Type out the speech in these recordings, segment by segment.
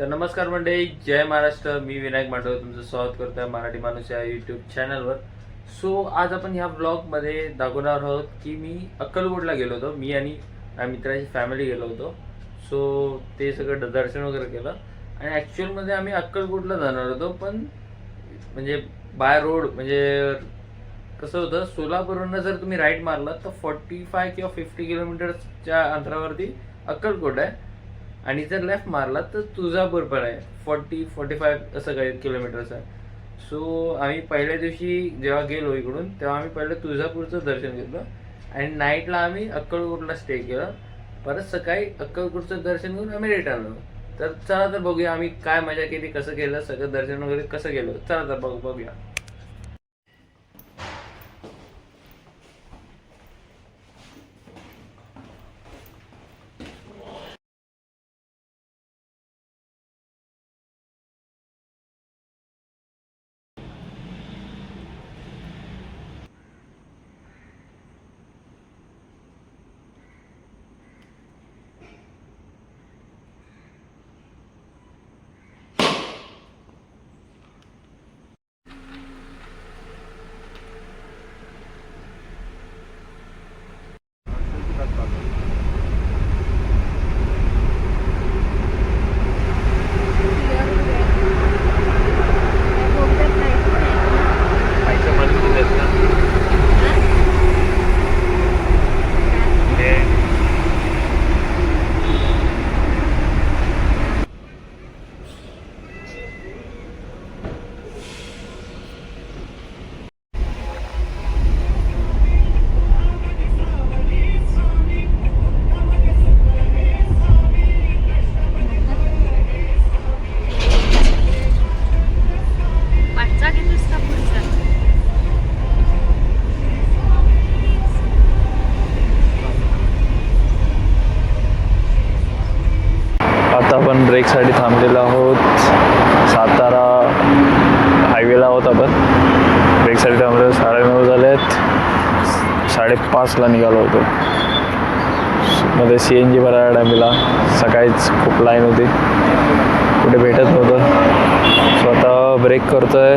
तर नमस्कार मंडळी जय महाराष्ट्र. मी विनायक मांडव तुमचं स्वागत करतोय मराठी माणूस या यूट्यूब चॅनलवर सो आज आपण ह्या ब्लॉगमध्ये दाखवणार आहोत की मी अक्कलकोटला गेलो होतो. मी आणि मित्राची फॅमिली गेलो होतो. सो ते सगळं दर्शन वगैरे केलं. आणि ॲक्च्युअलमध्ये आम्ही अक्कलकोटला जाणार होतो पण म्हणजे बाय रोड म्हणजे कसं होतं सोलापूरवरनं जर तुम्ही राईट मारला तर फॉर्टी फाय किंवा फिफ्टी किलोमीटरच्या अंतरावरती अक्कलकोट आहे. आणि जर लेफ्ट मारला तर तुळजापूर पण आहे. फॉर्टी फॉर्टी फाय असं काही किलोमीटरचं आहे. सो आम्ही पहिल्या दिवशी जेव्हा गेलो इकडून तेव्हा आम्ही पहिलं तुळजापूरचं दर्शन घेतलं. आणि नाईटला आम्ही अक्कलकोटला स्टे केलं. परत सकाळी अक्कलकोटचं दर्शन करून आम्ही रिटर्न आलो. तर चला तर बघूया आम्ही काय मजा केली कसं केलं सगळं दर्शन वगैरे कसं केलं. चला तर बघू बघूया. ब्रेकसाठी थांबलेलो आहोत. सातारा हायवेला आहोत आपण. ब्रेकसाठी थांबलेलो साडेनऊ झाले आहेत साडेपाचला निघालो होतो. मध्ये सी एन जी भरायला टायमिला सकाळीच खूप लाईन होती. कुठे भेटत नव्हतं. स्वतः ब्रेक करतोय.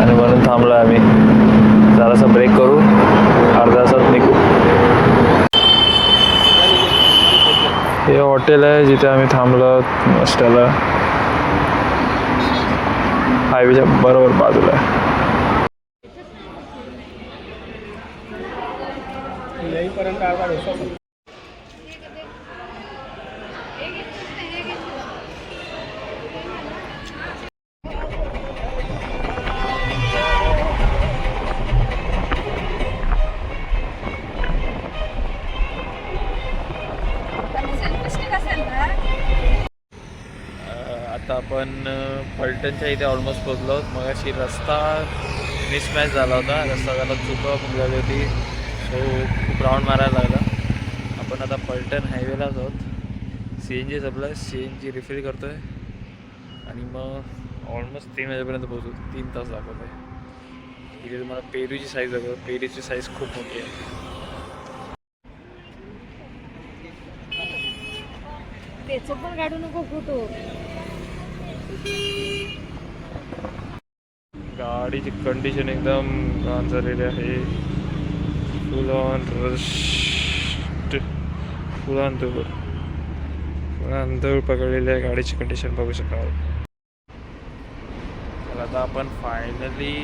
आणि म्हणून थांबलो आम्ही. जरासा ब्रेक करू. अर्धा तासात निघू. हे हॉटेल आहे जिथे आम्ही थांबलो नाश्त्याला हायवेच्या बरोबर बाजूला आहे. अं, आता आपण अं, फलटणच्या इथे ऑलमोस्ट पोचलो मग अशी रस्ता मिसमॅच झाला होता. रस्ता झाला चुका पण झाली होती सो खूप राऊंड मारायला लागला. आपण आता फलटण हायवेलाच आहोत. C N G supply C N G refill करतो आहे आणि मग ऑलमोस्ट तीन वाजेपर्यंत पोहोचू. तीन तास दाखवत आहे. इथे तुम्हाला पेरूची साईज दाखवतो. पेरूची साईज खूप मोठी आहे. त्याचं पण काढू नको फोटो. गाडीची कंडिशन एकदम घाण झालेली आहे. Full on rust full on धूळ. फुल ऑन धूळ पकडलेली आहे गाडीची कंडिशन बघू शकाल तर आता आपण फायनली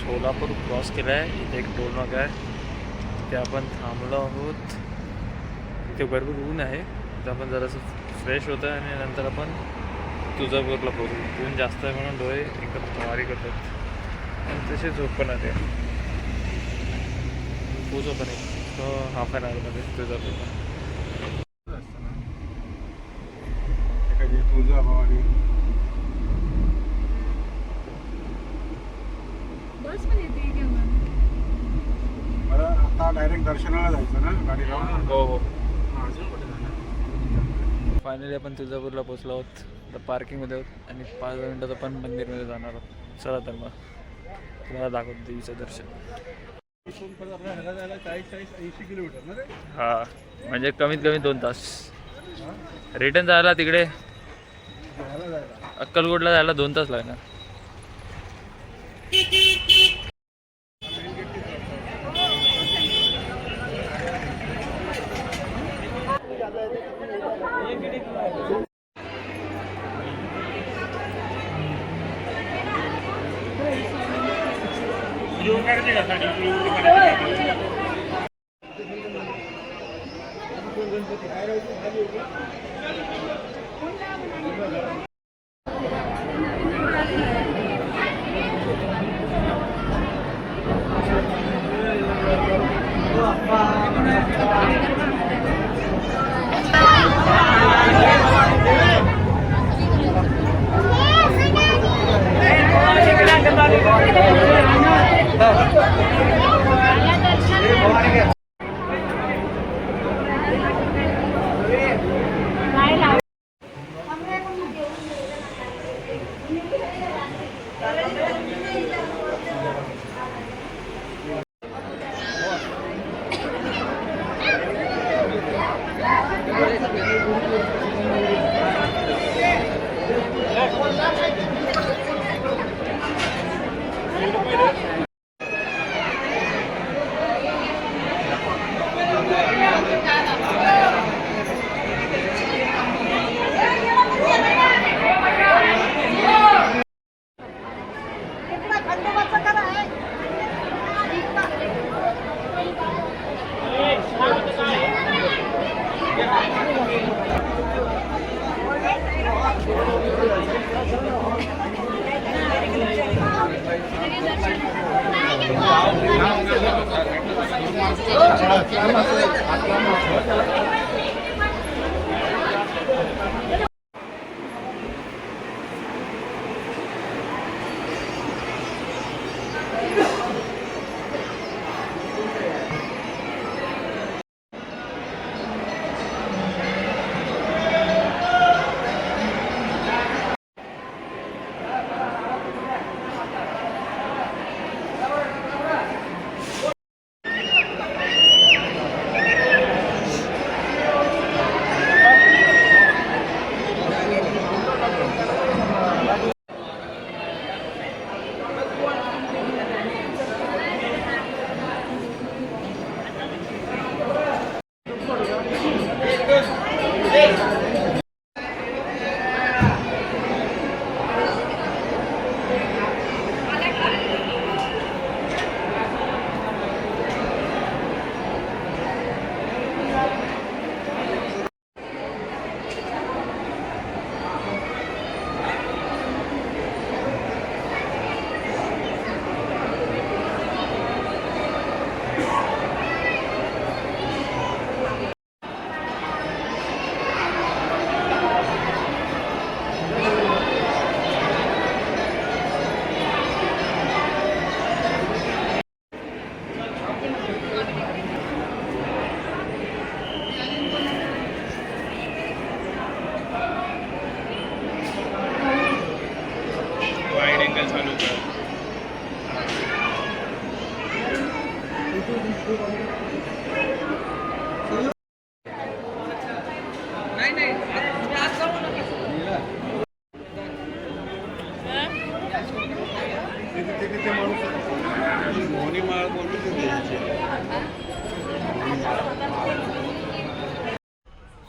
सोलापूर क्रॉस केला आहे इथे एक टोल नाका आहे. तिथे आपण थांबलो आहोत. तिथे भरपूर ऊन आहे. तर आपण जरासं फ्रेश होतं आणि नंतर आपण तुळजापूरला पोहोचू ऊन जास्त आहे म्हणून डोळे एकदम वारी करतात. आणि तसे झोप पण येते. पोचू पण एक हाफ ॲन आवरमध्ये तुळजापूरला. बस पण येते केव्हा बरं आता डायरेक्ट दर्शनाला जायचं ना? गाडी लावून? हो हो? फायनली आपण तुळजापूरला पोचलो आहोत. आता पार्किंगमध्ये आहोत आणि पाच मिनटात आपण मंदिरमध्ये जाणार आहोत. चला तर मग. तुम्हाला दाखवतो देवीचं दर्शन. हां हा म्हणजे कमीत कमी दोन तास. रिटर्न जायला तिकडे? अक्कलकोटला जायला दोन तास लागणार. Amazon. Pues.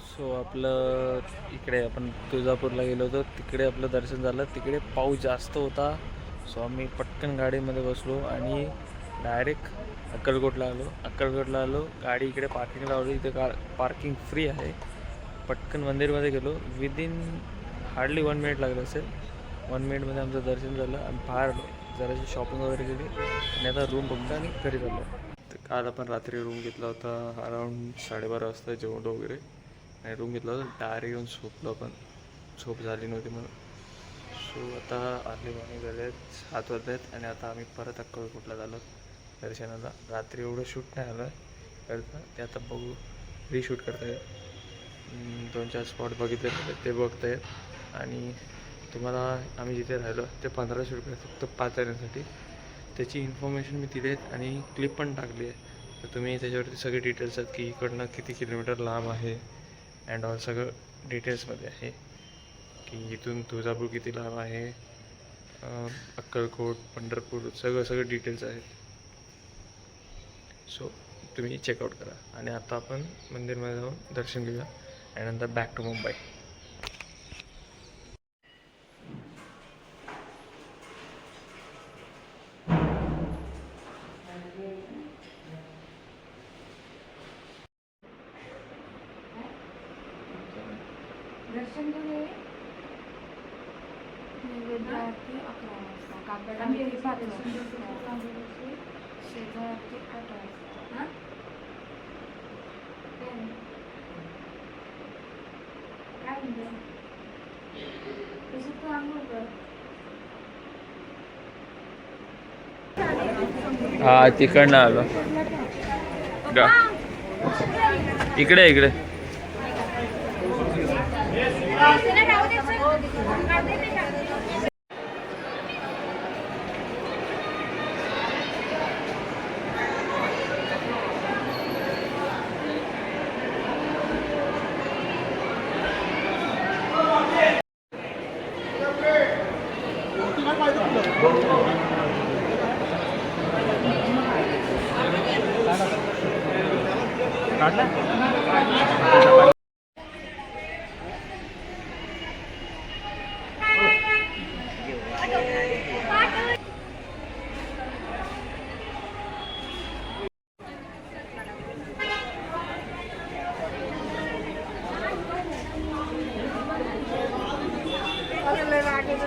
सो आपलं इकडे आपण तुळजापूरला गेलो होतो. तिकडे आपलं दर्शन झालं. तिकडे पाऊस जास्त होता. सो आम्ही पटकन गाडीमध्ये बसलो आणि डायरेक्ट अक्कलकोटला आलो अक्कलकोटला आलो गाडी इकडे पार्किंग लावली. इथे कार पार्किंग फ्री आहे. पटकन मंदिरमध्ये गेलो. विदिन हार्डली वन मिनिट लागलं असेल. वन मिनिटमध्ये आमचं दर्शन झालं आणि बाहेर आलो. जराशी शॉपिंग वगैरे केली आणि आता रूम बघतो आणि घरी झालो तर काल आपण रात्री रूम घेतला होता अराऊंड साडेबारा वाजता जेवण वगैरे. आणि रूम घेतला होता. डायरेक्ट येऊन झोपलो आपण. झोप झाली नव्हती म्हणून. सो आता अर्ली मॉर्निंग झाले आहेत सात वाजले आहेत आणि आता आम्ही परत अक्कलकोटला झालो दर्शनाला. रात्री एवढं शूट नाही आलं. करता. ते आता बघू. रिशूट करता येत दोन चार स्पॉट बघितले ते बघता येत आणि तुम्हाला आम्ही जिथे राहिलो ते पंधराशे रुपये फक्त पाच जणांसाठी. त्याची इन्फॉर्मेशन मी दिली आहेत आणि क्लिप पण टाकली आहे. तर तुम्ही त्याच्यावरती सगळे डिटेल्स आहेत की इकडनं किती किलोमीटर लांब आहे अँड ऑल सगळं डिटेल्समध्ये आहे. की इथून तुळजापूर किती लांब आहे अक्कलकोट पंढरपूर सगळं सगळं डिटेल्स आहेत. सो तुम्ही चेकआउट करा. आणि आता आपण मंदिरमध्ये जाऊन दर्शन घेऊया. आणि नंतर बॅक टू मुंबई दर्शन अकरा वाजता. आठ वाजता. हा? काय म्हणते? तुझं तू आंघोळ कर. हा तिकडनं आलो इकडे इकडे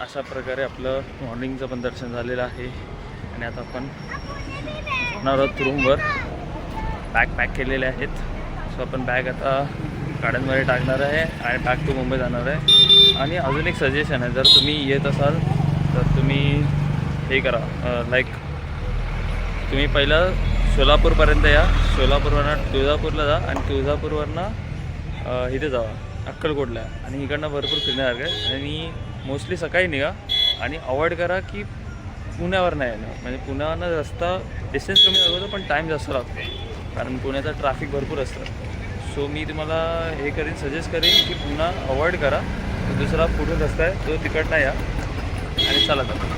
अशा प्रकारे आपलं मॉर्निंगचं पण दर्शन झालेलं आहे. आणि आता आपण जाणार आहोत रूमवर बॅग पॅक केलेले आहेत. सो आपण बॅग आता गाड्यांमध्ये टाकणार आहे आणि बॅग टू मुंबई जाणार आहे. आणि अजून एक सजेशन आहे जर तुम्ही येत असाल तर तुम्ही हे करा लाईक तुम्ही पहिलं सोलापूरपर्यंत या. सोलापूरवरनं तुळजापूरला जा आणि तुळजापूरवरनं इथे जावा अक्कलकोटला. आणि इकडनं भरपूर फिरण्यासारखं आहे. आणि मोस्टली सकाळी निघा आणि अवॉइड करा की पुण्यावर नाही येणं. म्हणजे पुण्यावरनं रस्ता डिस्टन्स कमी लागतो पण टाईम जास्त लागतो. कारण पुण्याचा ट्रॅफिक भरपूर असतं. सो मी तुम्हाला हे करीन सजेस्ट करीन की पुन्हा अवॉइड करा. दुसरा पुढे रस्ता आहे तो तिकडनं या. आणि चला तर.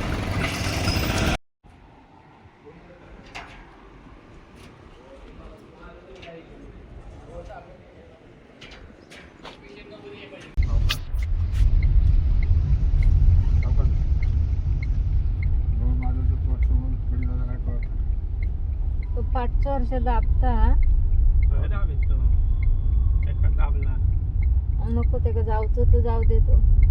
माझं तर पोट समोर थोडी जरा काय कळत तो वर्ष दाबता. नको ते का जाऊचं तो जाऊ देतो